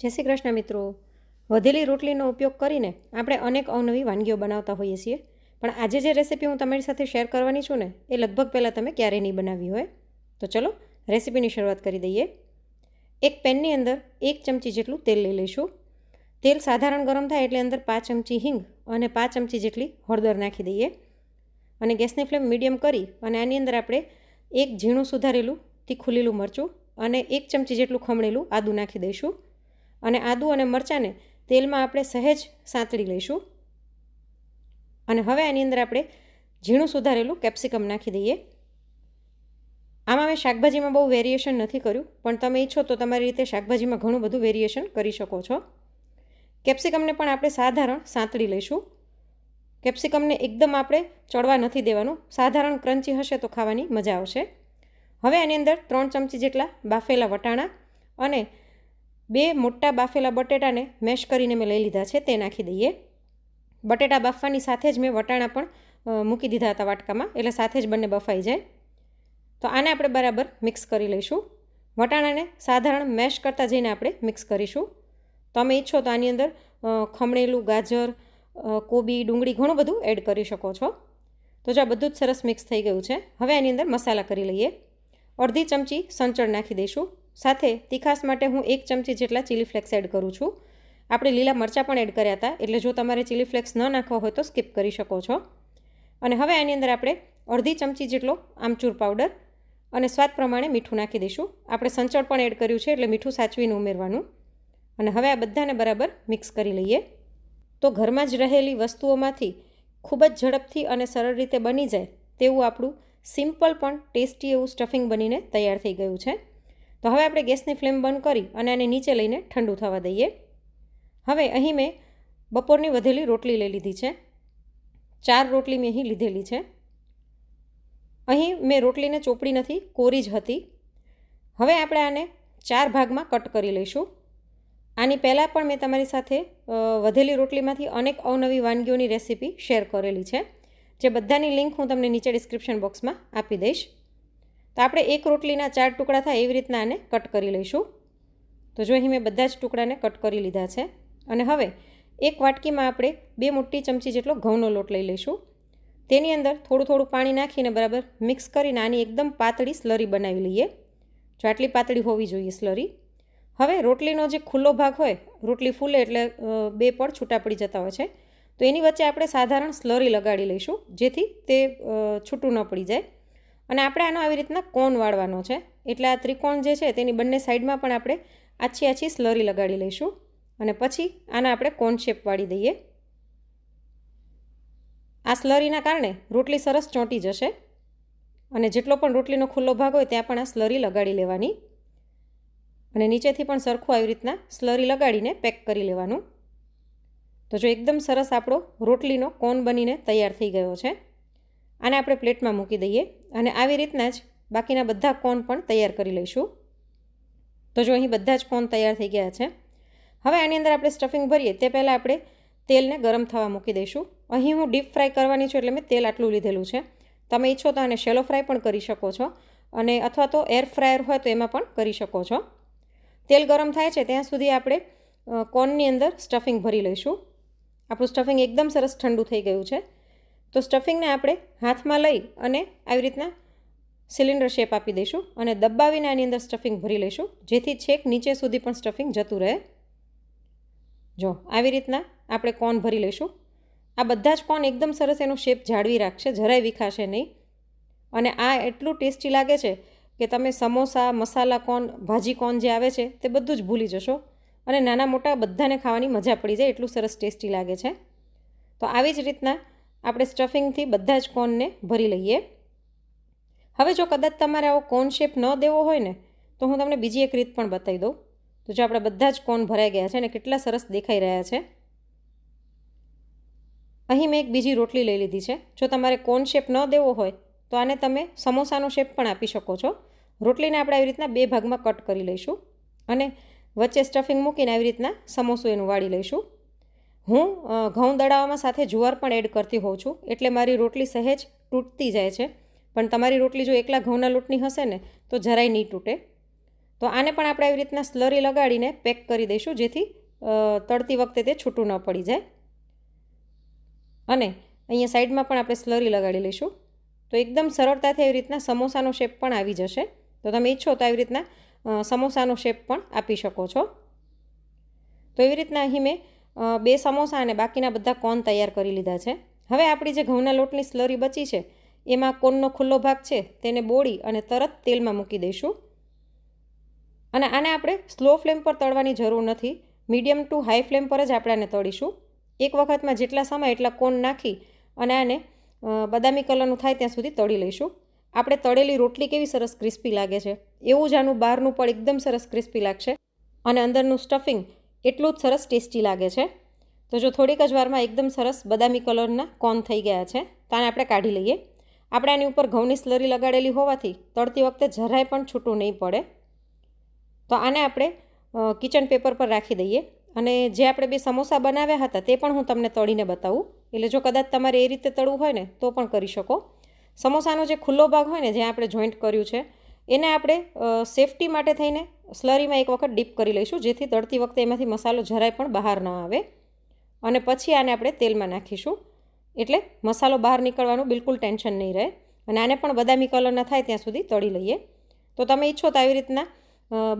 જય શ્રી કૃષ્ણ મિત્રો. વધેલી રોટલીનો ઉપયોગ કરીને આપણે અનેક અવનવી વાનગીઓ બનાવતા હોઈએ છીએ. પણ આજે જે રેસીપી હું તમારી સાથે શેર કરવાની છું ને, એ લગભગ પહેલાં તમે ક્યારેય નહીં બનાવી હોય. તો ચલો, રેસીપીની શરૂઆત કરી દઈએ. એક પેનની અંદર એક ચમચી જેટલું તેલ લઈ લઈશું. તેલ સાધારણ ગરમ થાય એટલે અંદર પાંચ ચમચી હિંગ અને પાંચ ચમચી જેટલી હળદર નાખી દઈએ. અને ગેસની ફ્લેમ મીડિયમ કરી અને આની અંદર આપણે એક ઝીણું સુધારેલું તીખું લીલું મરચું અને એક ચમચી જેટલું ખમણેલું આદું નાખી દઈશું. અને આદું અને મરચાંને તેલમાં આપણે સહેજ સાંતળી લઈશું. અને હવે આની અંદર આપણે ઝીણું સુધારેલું કેપ્સિકમ નાખી દઈએ. આમાં મેં શાકભાજીમાં બહુ વેરિએશન નથી કર્યું, પણ તમે ઈચ્છો તો તમારી રીતે શાકભાજીમાં ઘણું બધું વેરિએશન કરી શકો છો. કેપ્સિકમને પણ આપણે સાધારણ સાંતળી લઈશું. કેપ્સિકમને એકદમ આપણે ચડવા નથી દેવાનું, સાધારણ ક્રંચી હશે તો ખાવાની મજા આવશે. હવે આની અંદર ત્રણ ચમચી જેટલા બાફેલા વટાણા અને બે મોટા બાફેલા બટેટાને મેશ કરીને મેં લઈ લીધા છે, તે નાખી દઈએ. બટેટા બાફવાની સાથે જ મેં વટાણા પણ મૂકી દીધા હતા વાટકામાં, એટલે સાથે જ બંને બફાઈ જાય. તો આને આપણે બરાબર મિક્સ કરી લઈશું. વટાણાને સાધારણ મેશ કરતાં જઈને આપણે મિક્સ કરીશું. તમે ઈચ્છો તો આની અંદર ખમણેલું, ગાજર કોબી, ડુંગળી ઘણું બધું એડ કરી શકો છો. તો જો આ બધું જ સરસ મિક્સ થઈ ગયું છે, હવે આની અંદર મસાલા કરી લઈએ. અડધી ચમચી સંચળ નાખી દઈશું. સાથે તીખાસ માટે હું એક ચમચી જેટલા ચીલી ફ્લેક્સ એડ કરું છું. આપણે લીલા મરચાં પણ એડ કર્યા હતા, એટલે જો તમારે ચીલી ફ્લેક્સ ન નાખવા હોય તો સ્કીપ કરી શકો છો. અને હવે આની અંદર આપણે અડધી ચમચી જેટલો આમચૂર પાવડર અને સ્વાદ પ્રમાણે મીઠું નાખી દઈશું. આપણે સંચળ પણ એડ કર્યું છે, એટલે મીઠું સાચવીને ઉમેરવાનું. અને હવે આ બધાને બરાબર મિક્સ કરી લઈએ. તો ઘરમાં જ રહેલી વસ્તુઓમાંથી ખૂબ જ ઝડપથી અને સરળ રીતે બની જાય તેવું આપણું સિમ્પલ પણ ટેસ્ટી એવું સ્ટફિંગ બનીને તૈયાર થઈ ગયું છે. તો હવે આપણે ગેસની ફ્લેમ બંધ કરી અને આને નીચે લઈને ઠંડુ થવા દઈએ. હવે અહીં મેં બપોરની વધેલી રોટલી લઈ લીધી છે. ચાર રોટલી મેં અહીં લીધેલી છે. અહીં મેં રોટલીને ચોપડી નથી, કોરી જ હતી. હવે આપણે આને ચાર ભાગમાં કટ કરી લઈશું. આની પહેલાં પણ મેં તમારી સાથે વધેલી રોટલીમાંથી અનેક અવનવી વાનગીઓની રેસીપી શેર કરેલી છે. જે બધાની લિંક હું તમને નીચે ડિસ્ક્રિપ્શન બોક્સમાં આપી દઈશ. તો આપણે એક રોટલીના ચાર ટુકડા થાય એવી રીતના આને કટ કરી લઈશું. તો જો અહીં મેં બધા જ ટુકડાને કટ કરી લીધા છે. અને હવે એક વાટકીમાં આપણે બે મોટી ચમચી જેટલો ઘઉંનો લોટ લઈ લઈશું. તેની અંદર થોડું થોડું પાણી નાખીને બરાબર મિક્સ કરીને આની એકદમ પાતળી સ્લરી બનાવી લઈએ. જો આટલી પાતળી હોવી જોઈએ સ્લરી. હવે રોટલીનો જે ખુલ્લો ભાગ હોય, રોટલી ફૂલે એટલે બે પડ છૂટા પડી જતા હોય છે. તો એની વચ્ચે આપણે સાધારણ સ્લરી લગાડી લઈશું, જેથી તે છૂટું ન પડી જાય. અને આપણે આનો આવી રીતના કોન વાળવાનો છે? એટલે આ ત્રિકોણ જે છે તેની બંને સાઈડમાં પણ આપણે આછી આછી સ્લરી લગાડી લઈશું અને પછી આના આપણે કોન શેપ વાળી દઈએ. આ સ્લરીના કારણે રોટલી સરસ ચોંટી જશે અને જેટલો પણ રોટલીનો ખુલ્લો ભાગ હોય ત્યાં પણ આ સ્લરી લગાડી લેવાની અને નીચેથી પણ સરખું આવી રીતના સ્લરી લગાડીને પેક કરી લેવાનું. તો જો એકદમ સરસ આપણો રોટલીનો કોન બનીને તૈયાર થઈ ગયો છે. આને આપણે પ્લેટમાં મૂકી દઈએ અને આવી રીતના જ બાકીના બધા કોન પણ તૈયાર કરી લઈશું. તો જો અહીં બધા જ કોન તૈયાર થઈ ગયા છે, હવે આની અંદર આપણે સ્ટફિંગ ભરીએ, તે પહેલાં આપણે તેલને ગરમ થવા મૂકી દઈશું. અહીં હું ડીપ ફ્રાય કરવાની છું એટલે મેં તેલ આટલું લીધેલું છે. તમે ઈચ્છો તો આને શેલો ફ્રાય પણ કરી શકો છો અને અથવા તો એર ફ્રાયર હોય તો એમાં પણ કરી શકો છો. તેલ ગરમ થાય છે ત્યાં સુધી આપણે કોનની અંદર સ્ટફિંગ ભરી લઈશું. આપણું સ્ટફિંગ એકદમ સરસ ઠંડુ થઈ ગયું છે. તો સ્ટફિંગને આપણે હાથમાં લઈ અને આવી રીતના સિલિન્ડર શેપ આપી દઈશું અને દબાવીને આની અંદર સ્ટફિંગ ભરી લઈશું, જેથી છેક નીચે સુધી પણ સ્ટફિંગ જતું રહે. જો, આવી રીતના આપણે કોન ભરી લઈશું. આ બધા જ કોન એકદમ સરસ એનો શેપ જાળવી રાખશે, જરાય વિખાશે નહીં. અને આ એટલું ટેસ્ટી લાગે છે કે તમે સમોસા, મસાલા કોન, ભાજી કોન જે આવે છે, તે બધું જ ભૂલી જશો. અને નાના મોટા બધાને ખાવાની મજા પડી જાય, એટલું સરસ ટેસ્ટી લાગે છે. તો આવી જ રીતના આપણે સ્ટફિંગથી બધા જ કોનને ભરી લઈએ. હવે જો કદાચ તમારે આવો કોન શેપ ન દેવો હોય ને, તો હું તમને બીજી એક રીત પણ બતાવી દઉં. તો જો આપણે બધા જ કોન ભરાઈ ગયા છે અને કેટલા સરસ દેખાઈ રહ્યા છે. અહીં મેં એક બીજી રોટલી લઈ લીધી છે. જો તમારે કોન શેપ ન દેવો હોય, તો આને તમે સમોસાનો શેપ પણ આપી શકો છો. રોટલીને આપણે આવી રીતના બે ભાગમાં કટ કરી લઈશું અને વચ્ચે સ્ટફિંગ મૂકીને આવી રીતના સમોસું એનું વાળી લઈશું. હું ઘઉં દળાવવામાં સાથે જુવાર પણ એડ કરતી હોઉં છું. એટલે મારી રોટલી સહેજ તૂટતી જાય છે. પણ તમારી રોટલી જો એકલા ઘઉંના લોટની હશે ને, તો જરાય નહીં તૂટે. તો આને પણ આપણે આવી રીતના સ્લરી લગાડીને પેક કરી દઈશું, જેથી તળતી વખતે તે છૂટું ન પડી જાય. અને અહીંયા સાઈડમાં પણ આપણે સ્લરી લગાડી લઈશું. તો એકદમ સરળતાથી આવી રીતના સમોસાનો શેપ પણ આવી જશે. તો તમે ઈચ્છો તો આવી રીતના સમોસાનો શેપ પણ આપી શકો છો. તો એવી રીતના અહીં મેં બે સમોસા અને બાકીના બધા કોન તૈયાર કરી લીધા છે. હવે આપણી જે ઘઉંના લોટની સ્લરી બચી છે, એમાં કોનનો ખુલ્લો ભાગ છે, તેને બોળી અને તરત તેલમાં મૂકી દઈશું. અને આને આપણે સ્લો ફ્લેમ પર તળવાની જરૂર નથી, મીડિયમ ટુ હાઈ ફ્લેમ પર જ આપણે આને તળીશું. એક વખતમાં જેટલા સમય એટલા કોન નાખી અને આને બદામી કલરનું થાય ત્યાં સુધી તળી લઈશું. આપણે તળેલી રોટલી કેવી સરસ ક્રિસ્પી લાગે છે. એવું જ આનું બહારનું પણ એકદમ સરસ ક્રિસ્પી લાગશે. અને અંદરનું સ્ટફિંગ એટલું જ સરસ ટેસ્ટી લાગે છે. તો જો થોડીક જ વારમાં એકદમ સરસ બદામી કલરના કોન થઈ ગયા છે તો આને આપણે કાઢી લઈએ. આપણે આની ઉપર ઘઉંની સ્લરી લગાડેલી હોવાથી તળતી વખતે જરાય પણ છૂટું નહીં પડે. તો આને આપણે કિચન પેપર પર રાખી દઈએ અને જે આપણે બે સમોસા બનાવ્યા હતા તે પણ હું તમને તળીને બતાવું. એટલે જો કદાચ તમારે એ રીતે તળવું હોય ને, તો પણ કરી શકો. સમોસાનો જે ખુલ્લો ભાગ હોય ને, જ્યાં આપણે જોઈન્ટ કર્યું છે એને આપણે સેફટી માટે થઈને સ્લરીમાં એક વખત ડીપ કરી લઈશું, જેથી તળતી વખતે એમાંથી મસાલો જરાય પણ બહાર ન આવે. અને પછી આને આપણે તેલમાં નાખીશું. એટલે મસાલો બહાર નીકળવાનું બિલકુલ ટેન્શન નહીં રહે. અને આને પણ બદામી કલરના થાય ત્યાં સુધી તળી લઈએ. તો તમે ઈચ્છો તો આવી રીતના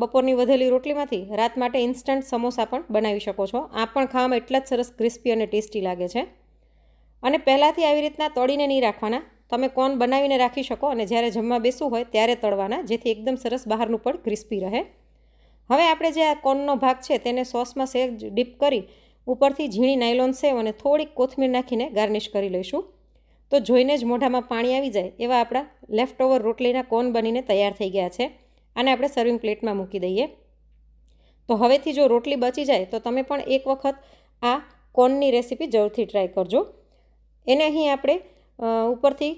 બપોરની વધેલી રોટલીમાંથી રાત માટે ઇન્સ્ટન્ટ સમોસા પણ બનાવી શકો છો. આ પણ ખાવામાં એટલા જ સરસ ક્રિસ્પી અને ટેસ્ટી લાગે છે. અને પહેલાંથી આવી રીતના તળીને નહીં રાખવાના. તમે કોન બનાવીને રાખી શકો અને જ્યારે જમવા બેસવું હોય ત્યારે તળવાના, જેથી એકદમ સરસ બહારનું પણ ક્રિસ્પી રહે. હવે આપણે જે આ કોનનો ભાગ છે તેને સોસમાં સેજ ડીપ કરી ઉપરથી ઝીણી નાયલોન સેવ અને થોડીક કોથમીર નાખીને ગાર્નિશ કરી લઈશું. તો જોઈને જ મોઢામાં પાણી આવી જાય એવા આપણા લેફ્ટ ઓવર રોટલીના કોન બનીને તૈયાર થઈ ગયા છે. આને આપણે સર્વિંગ પ્લેટમાં મૂકી દઈએ. તો હવેથી જો રોટલી બચી જાય તો તમે પણ એક વખત આ કોનની રેસીપી જરૂરથી ટ્રાય કરજો. એને અહીં આપણે ઉપરથી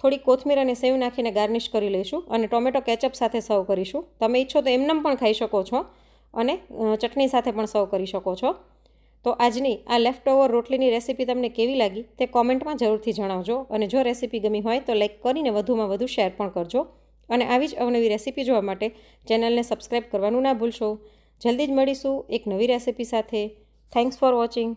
થોડી કોથમીર અને સેવ નાખીને ગાર્નિશ કરી લઈશું અને ટોમેટો કેચઅપ સાથે સર્વ કરીશું. તમે ઈચ્છો તો એમનેમ પણ ખાઈ શકો છો અને ચટણી સાથે પણ સર્વ કરી શકો છો. તો આજની આ લેફ્ટ ઓવર રોટલીની રેસીપી તમને કેવી લાગી તે કોમેન્ટમાં જરૂરથી જણાવજો અને જો રેસીપી ગમી હોય તો લાઈક કરીને વધુમાં વધુ શેર પણ કરજો. અને આવી જ અવનવી રેસીપી જોવા માટે ચેનલને સબસ્ક્રાઈબ કરવાનું ના ભૂલશો. જલ્દી જ મળીશું એક નવી રેસીપી સાથે. Thanks for watching